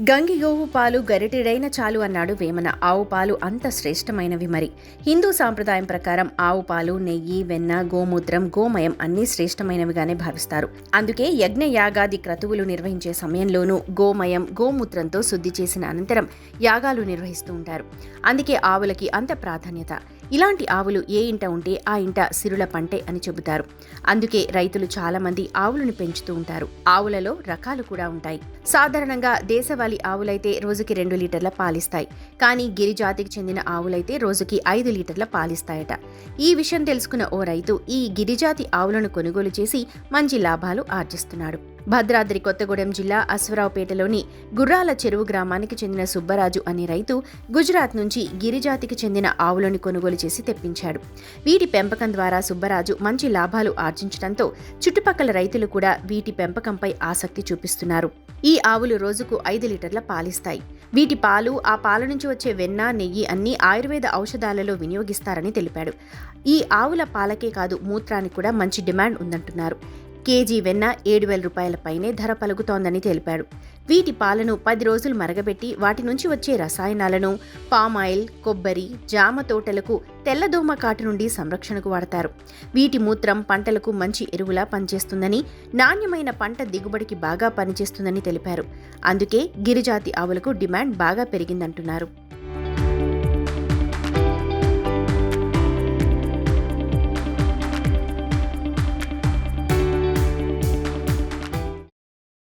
గంగి గోవు పాలు గరిటెడైన చాలు అన్నాడు వేమన. ఆవు పాలు అంత శ్రేష్టమైనవి మరి. హిందూ సాంప్రదాయం ప్రకారం ఆవు పాలు నెయ్యి వెన్న గోమూత్రం గోమయం అన్నీ శ్రేష్టమైనవిగానే భావిస్తారు. అందుకే యజ్ఞ యాగాది క్రతువులు నిర్వహించే సమయంలోనూ గోమయం గోమూత్రంతో శుద్ధి చేసిన అనంతరం యాగాలు నిర్వహిస్తూ ఉంటారు. అందుకే ఆవులకి అంత ప్రాధాన్యత. ఇలాంటి ఆవులు ఏ ఇంట ఉంటే ఆ ఇంట సిరుల పంటే అని చెబుతారు. అందుకే రైతులు చాలామంది ఆవులను పెంచుతూ ఉంటారు. ఆవులలో రకాలు కూడా ఉంటాయి. సాధారణంగా దేశవాళీ ఆవులైతే రోజుకి రెండు లీటర్ల పాలిస్తాయి. కానీ గిరిజాతికి చెందిన ఆవులైతే రోజుకి ఐదు లీటర్ల పాలిస్తాయట. ఈ విషయం తెలుసుకున్న ఓ రైతు ఈ గిరిజాతి ఆవులను కొనుగోలు చేసి మంచి లాభాలు ఆర్జిస్తున్నాడు. భద్రాద్రి కొత్తగూడెం జిల్లా అశ్వరావుపేటలోని గుర్రాల చెరువు గ్రామానికి చెందిన సుబ్బరాజు అనే రైతు గుజరాత్ నుంచి గిరిజాతికి చెందిన ఆవులను కొనుగోలు చేసి తెప్పించాడు. వీటి పెంపకం ద్వారా సుబ్బరాజు మంచి లాభాలు ఆర్జించడంతో చుట్టుపక్కల రైతులు కూడా వీటి పెంపకంపై ఆసక్తి చూపిస్తున్నారు. ఈ ఆవులు రోజుకు ఐదు లీటర్ల పాలిస్తాయి. వీటి పాలు ఆ పాల నుంచి వచ్చే వెన్న నెయ్యి అన్ని ఆయుర్వేద ఔషధాలలో వినియోగిస్తారని తెలిపాడు. ఈ ఆవుల పాలకే కాదు మూత్రానికి కూడా మంచి డిమాండ్ ఉందంటున్నారు. కేజీ వెన్న ఏడు వేల రూపాయల పైనే ధర పలుకుతోందని తెలిపాడు. వీటి పాలను పది రోజులు మరగబెట్టి వాటి నుంచి వచ్చే రసాయనాలను పామాయిల్ కొబ్బరి జామ తోటలకు తెల్లదోమ కాటు నుండి సంరక్షణకు వాడతారు. వీటి మూత్రం పంటలకు మంచి ఎరువులా పనిచేస్తుందని నాణ్యమైన పంట దిగుబడికి బాగా పనిచేస్తుందని తెలిపారు. అందుకే గిరిజాతి ఆవులకు డిమాండ్ బాగా పెరిగిందంటున్నారు.